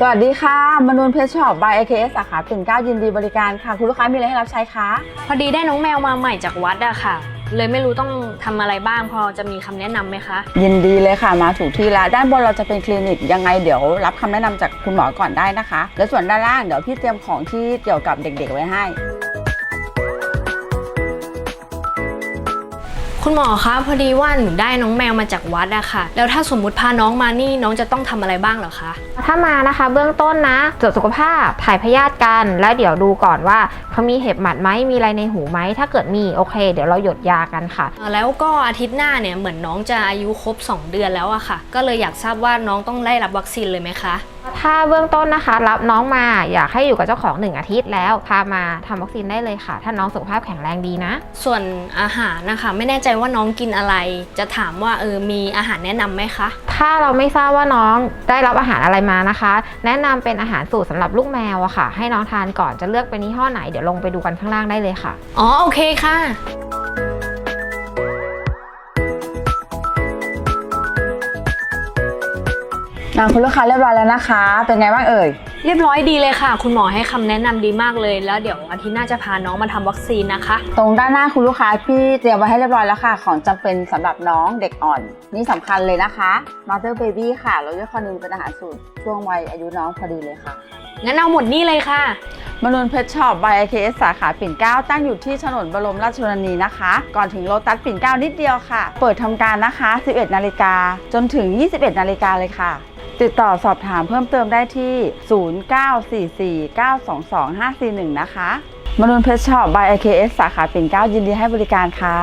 สวัสดีค่ะ มนูนเพชช็อปบาย AKS สาขาปิ่นเกล้ายินดีบริการค่ะ คุณลูกค้ามีอะไรให้รับใช้คะพอดีได้น้องแมวมาใหม่จากวัดอะค่ะ เลยไม่รู้ต้องทำอะไรบ้างพอจะมีคำแนะนำไหมคะ ยินดีเลยค่ะมาถูกที่แล้วด้านบนเราจะเป็นคลินิกยังไงเดี๋ยวรับคำแนะนำจากคุณหมอก่อนได้นะคะ แล้วส่วนด้านล่างเดี๋ยวพี่เตรียมของที่เกี่ยวกับเด็กๆไว้ให้ คุณหมอคะพอดีว่าหนูได้น้องแมวมาจากวัดอะค่ะ แล้วถ้าสมมุติพาน้องมานี่น้องจะต้องทำอะไรบ้างเหรอคะ ถ้ามานะคะเบื้องต้นนะตรวจสุขภาพถ่ายพยาธิกัน แล้วเดี๋ยวดูก่อนว่าเขามีเห็บหมัดไหมมีอะไรในหูไหมถ้าเกิดมีโอเค เดี๋ยวเราหยดยากันค่ะแล้วก็อาทิตย์หน้าเนี่ยเหมือนน้องจะอายุครบ 2 เดือนแล้วอะค่ะ ก็เลยอยากทราบว่าน้องต้องได้รับวัคซีนเลยไหมคะ ถ้าเบื้องต้นนะคะ รับน้องมาอยากให้อยู่กับเจ้าของหนึ่งอาทิตย์แล้ว พามาทำวัคซีนได้เลยค่ะ ถ้าน้องสุขภาพแข็งแรงดีนะ ส่วนอาหารนะคะ ไม่แน่ใจว่าน้องกินอะไร จะถามว่าเออมีอาหารแนะนำไหมคะ ถ้าเราไม่ทราบว่าน้องได้รับอาหารอะไรมานะคะ แนะนำเป็นอาหารสูตรสำหรับลูกแมวอะค่ะ ให้น้องทานก่อนจะเลือกเป็นยี่ห้อไหนเดี๋ยวลงไปดูกันข้างล่างได้เลยค่ะ อ๋อโอเคค่ะ งานคุณลูกค้าเรียบร้อยแล้วนะคะ เป็นไงบ้างเอ่ย เรียบร้อยดีเลยค่ะ คุณหมอให้คำแนะนำดีมากเลย แล้วเดี๋ยวอาทิตย์หน้าจะพาน้องมาทำวัคซีนนะคะ ตรงด้านหน้าคุณลูกค้าพี่เตรียมไว้ให้เรียบร้อยแล้วค่ะ ของจำเป็นสำหรับน้องเด็กอ่อน นี่สำคัญเลยนะคะ Mother Baby ค่ะเราเรียกคอนินเป็นอาหารสูตรช่วงวัยอายุน้องพอดีเลยค่ะ งั้นเอาหมดนี่เลยค่ะ มนูนเพชช็อปบาย AKS สาขาปิ่นเกล้าตั้งอยู่ที่ถนนบรมราชชนนีนะคะ ก่อนถึงโลตัสปิ่นเกล้านิดเดียวค่ะ เปิดทำการนะคะ 11 นาฬิกาจนถึง 21 นาฬิกาเลยค่ะ ติดต่อสอบถามเพิ่มเติมได้ที่ 0944922541 นะคะมนุนเพชช็อปบาย AKS สาขาปิ่นเกล้ายินดีให้บริการค่ะ